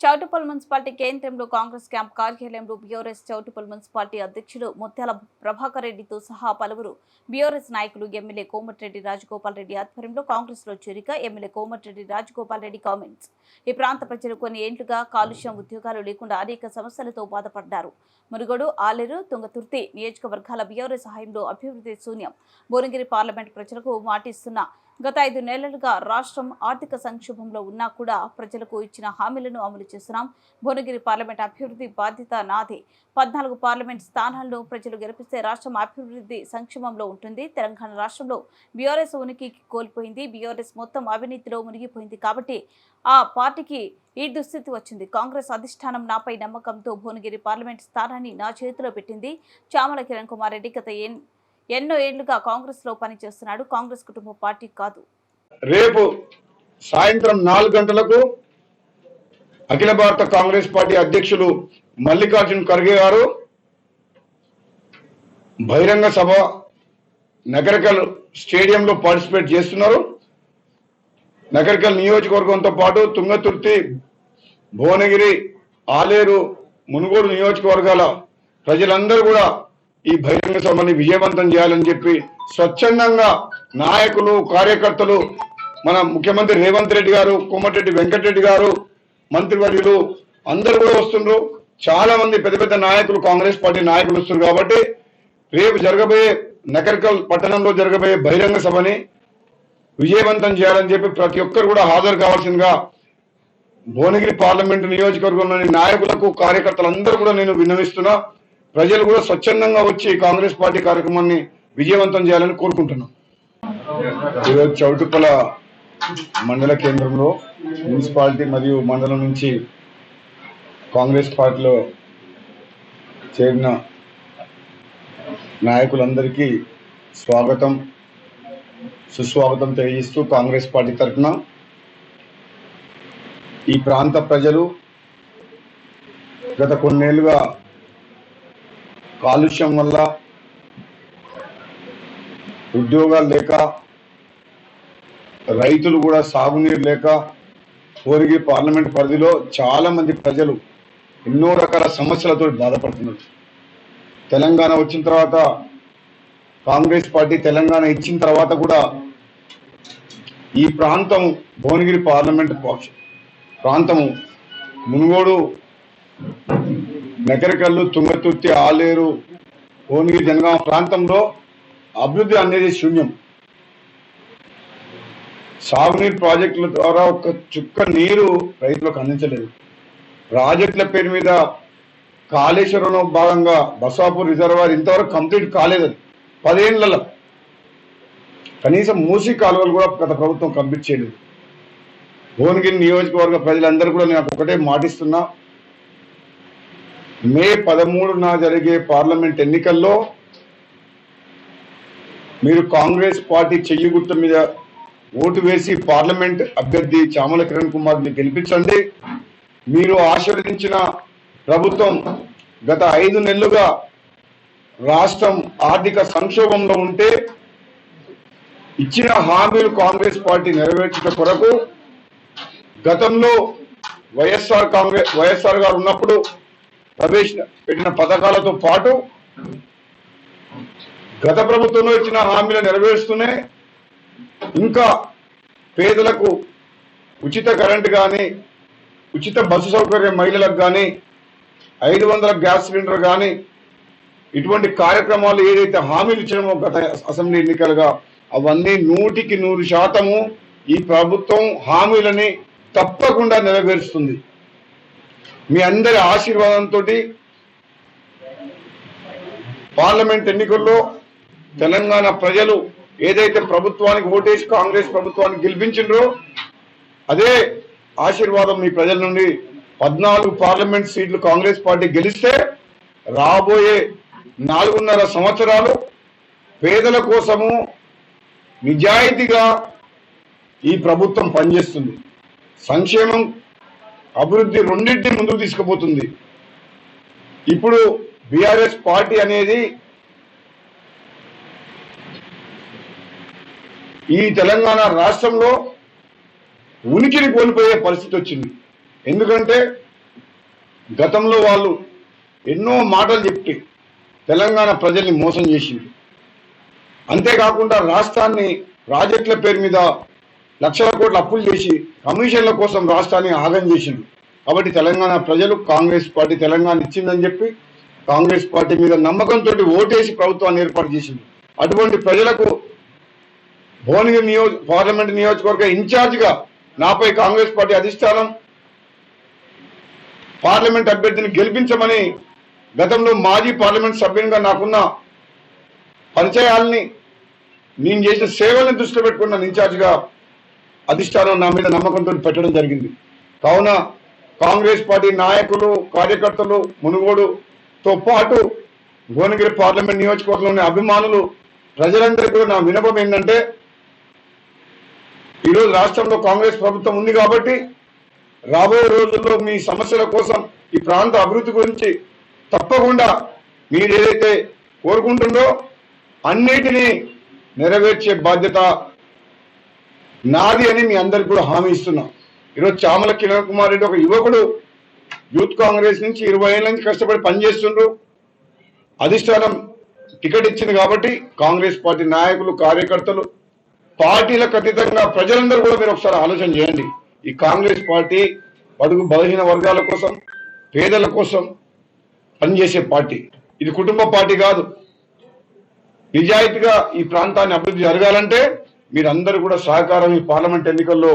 Choutuppal municipality కేంద్రంలో Congress camp కార్యాలయంలో BRS Choutuppal municipality అధ్యక్షుడు ముత్యాల ప్రభాకర్ రెడ్డితో సహా పలువురు బీఆర్ఎస్ నాయకులు ఎమ్మెల్యే కోమటిరెడ్డి రాజగోపాల్ రెడ్డి ఆధ్వర్యంలో కాంగ్రెస్లో చేరిక ఎమ్మెల్యే కోమటిరెడ్డి రాజగోపాల్ రెడ్డి కామెంట్స్. ఈ ప్రాంత ప్రజలు కొన్ని ఏంట్లుగా కాలుష్యం ఉద్యోగాలు లేకుండా అనేక సమస్యలతో బాధపడ్డారు. మురుగోడు ఆలేరు తుంగతుర్తి నియోజకవర్గాల బీఆర్ఎస్ సహాయంలో అభివృద్ధి శూన్యం. భువనగిరి పార్లమెంట్ ప్రజలకు మాటిస్తున్న గత ఐదు నెలలుగా రాష్ట్రం ఆర్థిక సంక్షోభంలో ఉన్నా కూడా ప్రజలకు ఇచ్చిన హామీలను అమలు చేస్తున్నాం. భువనగిరి పార్లమెంట్ అభివృద్ధి బాధ్యత నాది. పద్నాలుగు పార్లమెంట్ స్థానాలను ప్రజలు గెలిపిస్తే రాష్ట్రం అభివృద్ధి సంక్షేమంలో ఉంటుంది. తెలంగాణ రాష్ట్రంలో బీఆర్ఎస్ ఉనికి కోల్పోయింది. బీఆర్ఎస్ మొత్తం అవినీతిలో మునిగిపోయింది కాబట్టి ఆ పార్టీకి ఈ దుస్థితి వచ్చింది. కాంగ్రెస్ అధిష్టానం నాపై నమ్మకంతో భువనగిరి పార్లమెంట్ స్థానాన్ని నా చేతిలో పెట్టింది. చామల కిరణ్ కుమార్ రెడ్డి గత ఎన్- ఎన్నో ఏళ్ళుగా కాంగ్రెస్లో పనిచేస్తున్నాడు. కాంగ్రెస్ కుటుంబ పార్టీ కాదు. రేపు సాయంత్రం నాలుగు గంటలకు అఖిల భారత కాంగ్రెస్ పార్టీ అధ్యక్షులు మల్లికార్జున్ ఖర్గే గారు బహిరంగ సభ నగరకల్ స్టేడియంలో పార్టిసిపేట్ చేస్తున్నారు. నగరకల్ నియోజకవర్గంతో పాటు తుంగతుర్తి భువనగిరి ఆలేరు మునుగోడు నియోజకవర్గాల ప్రజలందరూ కూడా ఈ బహిరంగ సభని విజయవంతం చేయాలని చెప్పి స్వచ్ఛందంగా నాయకులు కార్యకర్తలు మన ముఖ్యమంత్రి రేవంత్ రెడ్డి గారు కోమటిరెడ్డి వెంకటరెడ్డి గారు మంత్రివర్యులు అందరు కూడా వస్తుండ్రు. చాలా మంది పెద్ద పెద్ద నాయకులు కాంగ్రెస్ పార్టీ నాయకులు వస్తున్నారు కాబట్టి రేపు జరగబోయే నకరికల్ పట్టణంలో జరగబోయే బహిరంగ సభని విజయవంతం చేయాలని చెప్పి ప్రతి ఒక్కరు కూడా హాజరు కావాల్సిందిగా భువనగిరి పార్లమెంటు నియోజకవర్గంలోని నాయకులకు కార్యకర్తలందరూ కూడా నేను విన్నవిస్తున్నా. ప్రజలు కూడా స్వచ్ఛందంగా వచ్చి కాంగ్రెస్ పార్టీ కార్యక్రమాన్ని విజయవంతం చేయాలని కోరుకుంటున్నాం. ఈరోజు చౌటుప్పల మండల కేంద్రంలో మున్సిపాలిటీ మరియు మండలం నుంచి కాంగ్రెస్ పార్టీలో చేరిన నాయకులందరికీ స్వాగతం సుస్వాగతం తెలియజేస్తూ కాంగ్రెస్ పార్టీ తరఫున ఈ ప్రాంత ప్రజలు గత కొన్నేళ్ళుగా కాలుష్యం వల్ల ఉద్యోగాలు లేక రైతులు కూడా సాగునీరు లేక కోరిగి పార్లమెంట్ పరిధిలో చాలా మంది ప్రజలు ఎన్నో రకాల సమస్యలతో బాధపడుతున్నారు. తెలంగాణ వచ్చిన తర్వాత కాంగ్రెస్ పార్టీ తెలంగాణ ఇచ్చిన తర్వాత కూడా ఈ ప్రాంతం భువనగిరి పార్లమెంట్ ప్రాంతము మునుగోడు నగరకల్లు తుంగతుర్తి ఆలేరు భువనగిరి జనగామ ప్రాంతంలో అభివృద్ధి అనేది శూన్యం. సాగునీరు ప్రాజెక్టుల ద్వారా ఒక చుక్క నీరు రైతులకు అందించలేదు. ప్రాజెక్టుల పేరు మీద కాళేశ్వరంలో భాగంగా బసాపూర్ రిజర్వాయర్ ఇంతవరకు కంప్లీట్ కాలేదు అది. పదేళ్ళలో కనీసం మూసి కాలువలు కూడా గత ప్రభుత్వం కంప్లీట్ చేయలేదు. భువనగిరి నియోజకవర్గ ప్రజలందరూ కూడా నేను ఒకటే మాటిస్తున్నా. మే పదమూడున జరిగే పార్లమెంట్ ఎన్నికల్లో మీరు కాంగ్రెస్ పార్టీ చెయ్యి గుర్తు మీద ఓటు వేసి పార్లమెంట్ అభ్యర్థి చామల కిరణ్ కుమార్ని గెలిపించండి. మీరు ఆశీర్వదించిన ప్రభుత్వం గత ఐదు నెలలుగా రాష్ట్రం ఆర్థిక సంక్షోభంలో ఉంటే ఇచ్చిన హామీలు కాంగ్రెస్ పార్టీ నెరవేర్చిన కొరకు గతంలో వైఎస్ఆర్ కాంగ్రెస్ వైఎస్ఆర్ గారు ఉన్నప్పుడు ప్రవేశ పెట్టిన పథకాలతో పాటు గత ప్రభుత్వంలో ఇచ్చిన హామీలు నెరవేరుస్తూనే ఇంకా పేదలకు ఉచిత కరెంట్ కానీ ఉచిత బస్సు సౌకర్యం మహిళలకు కానీ ఐదు వందల గ్యాస్ సిలిండర్ కానీ ఇటువంటి కార్యక్రమాలు ఏదైతే హామీలు ఇచ్చినామో గత అసెంబ్లీ ఎన్నికలుగా అవన్నీ నూటికి నూరు శాతము ఈ ప్రభుత్వం హామీలని తప్పకుండా నెరవేరుస్తుంది. మీ అందరి ఆశీర్వాదంతో పార్లమెంట్ ఎన్నికల్లో తెలంగాణ ప్రజలు ఏదైతే ప్రభుత్వానికి ఓటేసి కాంగ్రెస్ ప్రభుత్వానికి గెలిపించిండ్రో అదే ఆశీర్వాదం మీ ప్రజల నుండి. పద్నాలుగు పార్లమెంట్ సీట్లు కాంగ్రెస్ పార్టీ గెలిస్తే రాబోయే నాలుగున్నర సంవత్సరాలు పేదల కోసము నిజాయితీగా ఈ ప్రభుత్వం పనిచేస్తుంది. సంక్షేమం అభివృద్ధి రెండింటిని ముందుకు తీసుకుపోతుంది. ఇప్పుడు బీఆర్ఎస్ పార్టీ అనేది ఈ తెలంగాణ రాష్ట్రంలో ఉనికిని కోల్పోయే పరిస్థితి వచ్చింది. ఎందుకంటే గతంలో వాళ్ళు ఎన్నో మాటలు చెప్పి తెలంగాణ ప్రజల్ని మోసం చేసింది. అంతేకాకుండా రాష్ట్రాన్ని ప్రాజెక్టుల పేరు మీద లక్షల కోట్ల అప్పులు చేసి కమిషన్ల కోసం రాష్ట్రాన్ని ఆగం చేసింది. కాబట్టి తెలంగాణ ప్రజలు కాంగ్రెస్ పార్టీ తెలంగాణ ఇచ్చిందని చెప్పి కాంగ్రెస్ పార్టీ మీద నమ్మకంతో ఓటేసి ప్రభుత్వాన్ని ఏర్పాటు చేసింది. అటువంటి ప్రజలకు భువనగిరి నియోజ పార్లమెంట్ నియోజకవర్గ ఇన్ఛార్జిగా నాపై కాంగ్రెస్ పార్టీ అధిష్టానం పార్లమెంట్ అభ్యర్థిని గెలిపించమని గతంలో మాజీ పార్లమెంట్ సభ్యునిగా నాకున్న పరిచయాల్ని నేను చేసిన సేవల్ని దృష్టిలో పెట్టుకున్న ఇన్ఛార్జిగా అధిష్టానం నా మీద నమ్మకంతో పెట్టడం జరిగింది. కావున కాంగ్రెస్ పార్టీ నాయకులు కార్యకర్తలు మునుగోడుతో పాటు భువనగిరి పార్లమెంట్ నియోజకవర్గంలోని అభిమానులు ప్రజలందరికీ కూడా నా వినపం ఏంటంటే ఈరోజు రాష్ట్రంలో కాంగ్రెస్ ప్రభుత్వం ఉంది కాబట్టి రాబోయే రోజుల్లో మీ సమస్యల కోసం ఈ ప్రాంత అభివృద్ధి గురించి తప్పకుండా మీరు ఏదైతే కోరుకుంటుందో అన్నిటినీ నెరవేర్చే బాధ్యత నాది అని మీ అందరికి కూడా హామీ ఇస్తున్నా. ఈరోజు చామల కిరణ్ కుమార్ రెడ్డి ఒక యువకుడు యూత్ కాంగ్రెస్ నుంచి ఇరవై ఏళ్ళ నుంచి కష్టపడి పనిచేస్తుండ్రు. అధిష్టానం టికెట్ ఇచ్చింది కాబట్టి కాంగ్రెస్ పార్టీ నాయకులు కార్యకర్తలు పార్టీలకు అతీతంగా ప్రజలందరూ కూడా మీరు ఒకసారి ఆలోచన చేయండి. ఈ కాంగ్రెస్ పార్టీ బడుగు బలహీన వర్గాల కోసం పేదల కోసం పనిచేసే పార్టీ. ఇది కుటుంబ పార్టీ కాదు. నిజాయితీగా ఈ ప్రాంతాన్ని అభివృద్ధి జరగాలంటే మీరందరూ కూడా సహకారం ఈ పార్లమెంట్ ఎన్నికల్లో